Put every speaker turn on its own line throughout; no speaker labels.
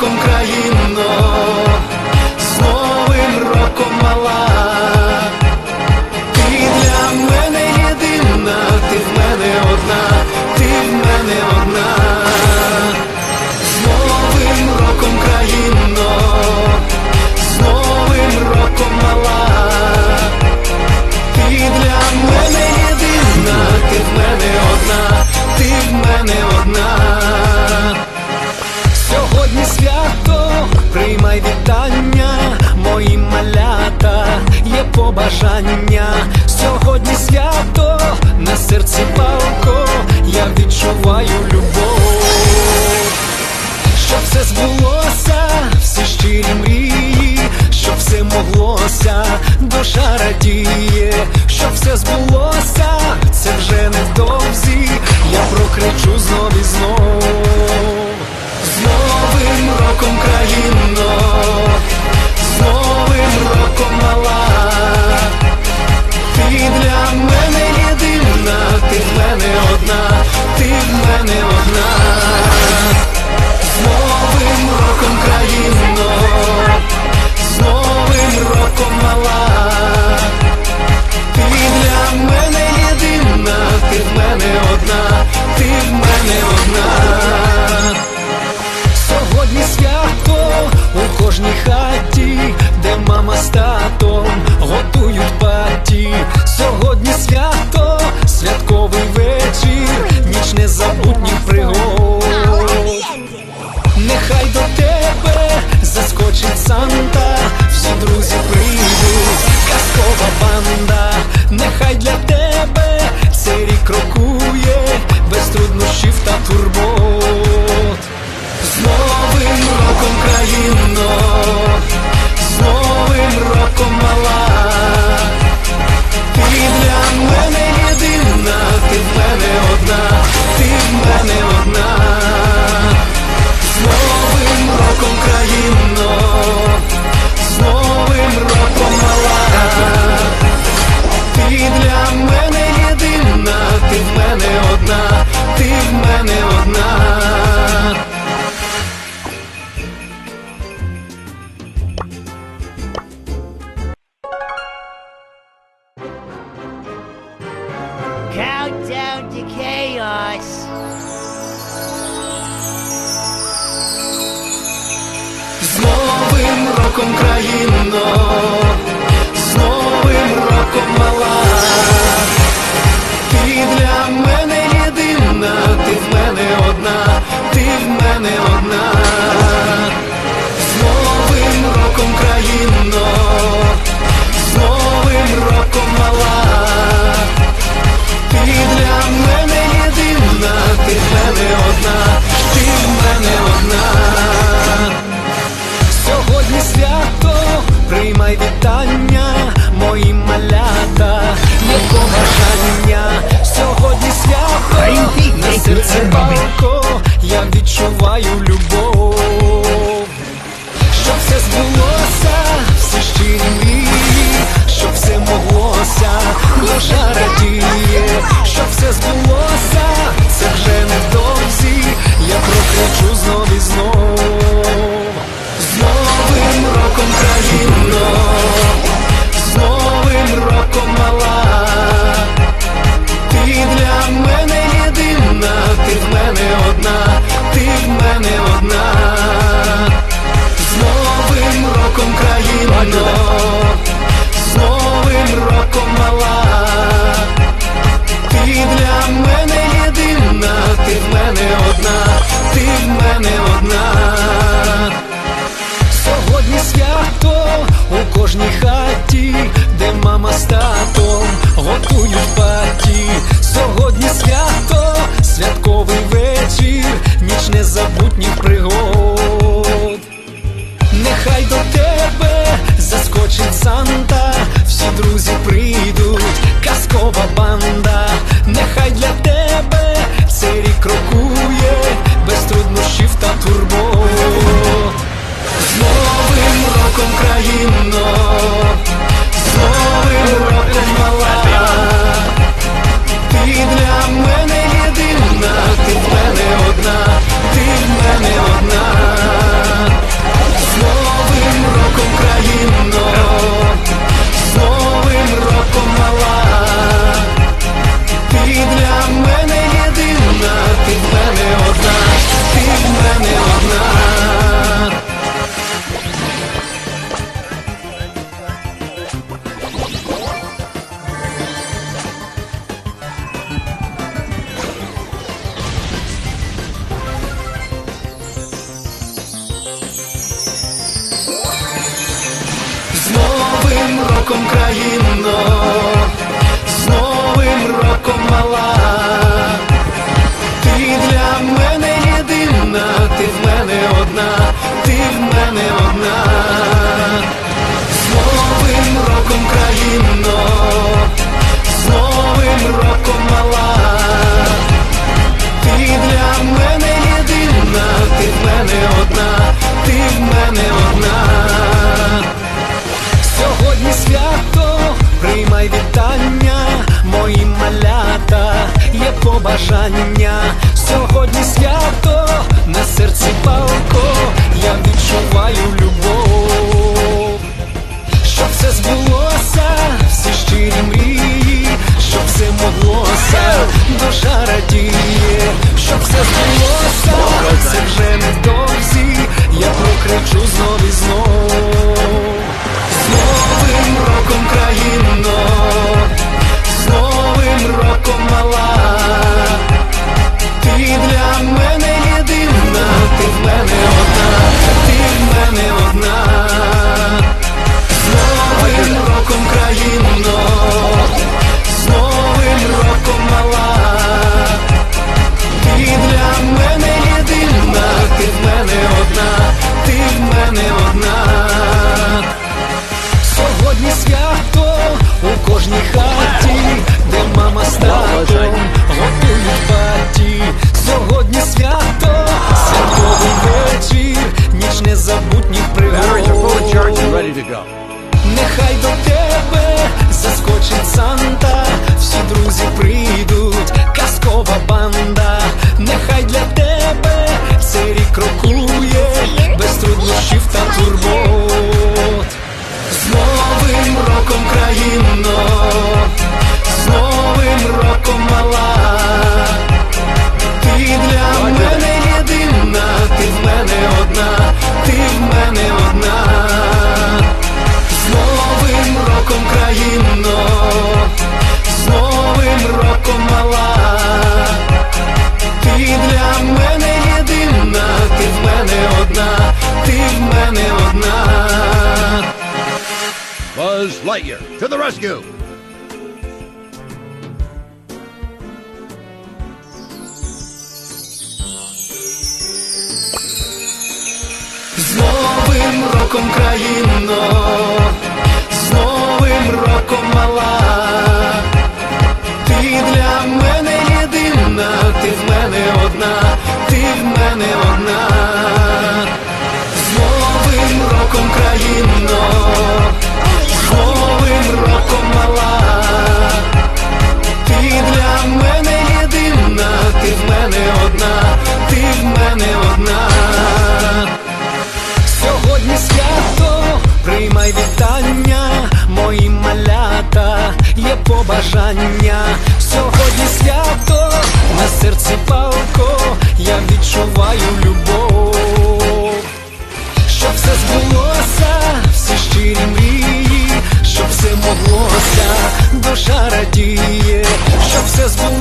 духом країно. збулося, це вже невдовзі, я прокричу знов і знов. З новим роком країно, з новим роком мала, ти для мене єдина, ти в мене одна, ти в мене одна, з новим роком країно. Хай для вітання, мої малята, є побажання, сьогодні свято, на серце балко, я відчуваю любов, що все збулося, всі щирі. Мрії, що все моглося, душа радіє, що все збулося, це вже невдовзі, я прокричу знову. мала, ти для мене єдина, ти в мене одна, ти в мене одна, з новим роком країно, з новим роком мала, ти для мене єдина, ти в мене одна, ти в мене одна. Сьогодні свято у кожній хаті. де Мама, з сьогодні свято, святковий вечір, ніч незабутніх пригод. Нехай до тебе заскочить санта, всі друзі прийдуть, казкова банда. побажання сьогодні свято на серці
палко. じ。To the rescue!
З новим роком країно, з новим роком мала, ти для мене єдина, ти в мене одна, ти в мене одна, з новим роком країно. одна, ти в мене одна. Сьогодні свято приймай вітання, мої малята, є побажання. Сьогодні свято на серці палко, я відчуваю любов, щоб все збулося, всі щирі мрії, щоб все моглося, душа радіє, щоб все збулося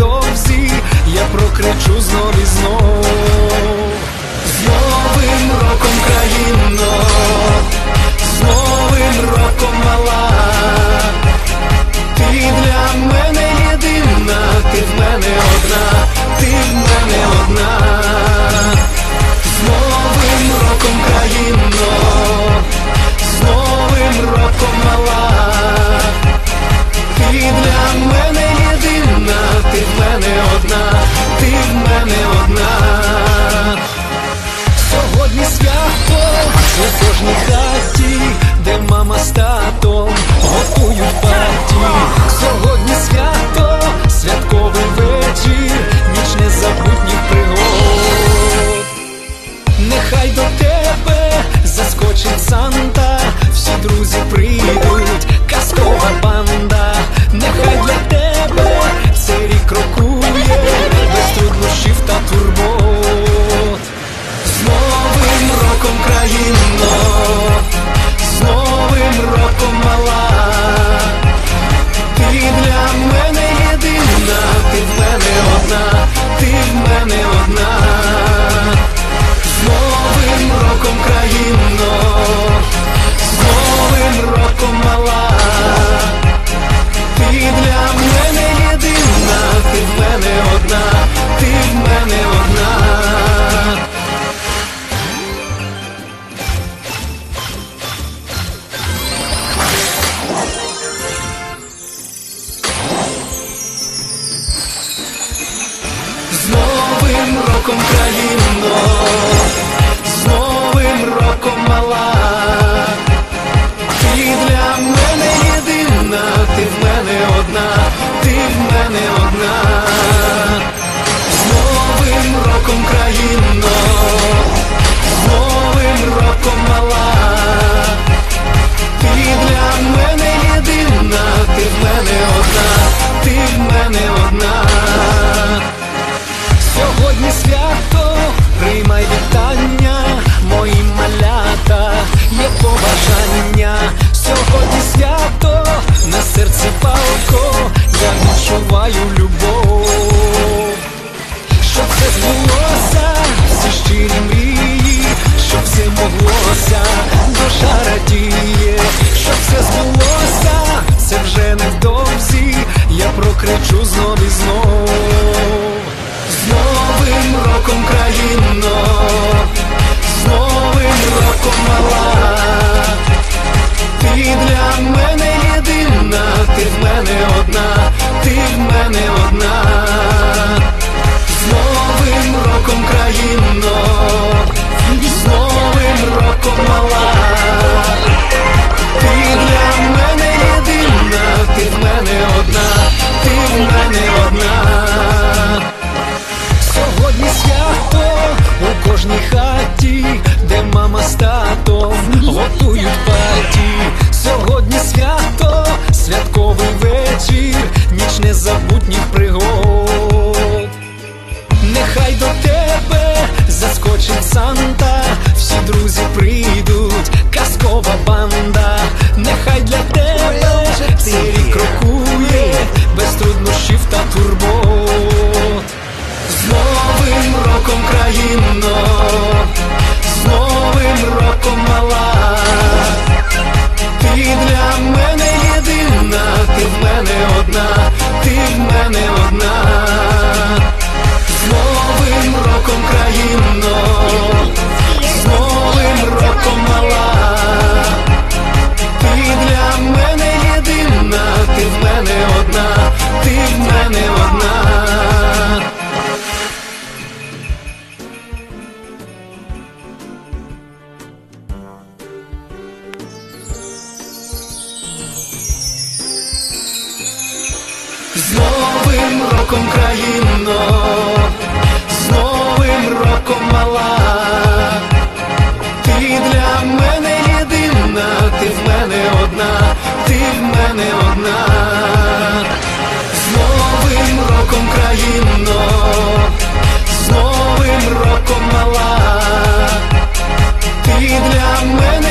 невдовзі я прокричу знов і знов З новим роком країно, з новим роком мала, ти для мене єдина, ти в мене. На серці палко, я відчуваю любов. Щоб все збулося, всі щирі мрії, щоб все моглося, душа радіє, щоб все збулося, це вже невдовзі, я прокричу знов і знов. З новим роком країно, з новим роком мала. Ти для мене незабутніх пригод. Нехай до тебе заскочить Санта, всі друзі прийдуть, казкова банда, нехай для тебе цей рік крокує, без труднощів та турбот. З новим роком країно, з новим роком мала. роком країно, з новим роком мала, ти для мене єдина, ти в мене одна, ти в мене одна, з новим роком країно, з новим роком мала, ти для мене.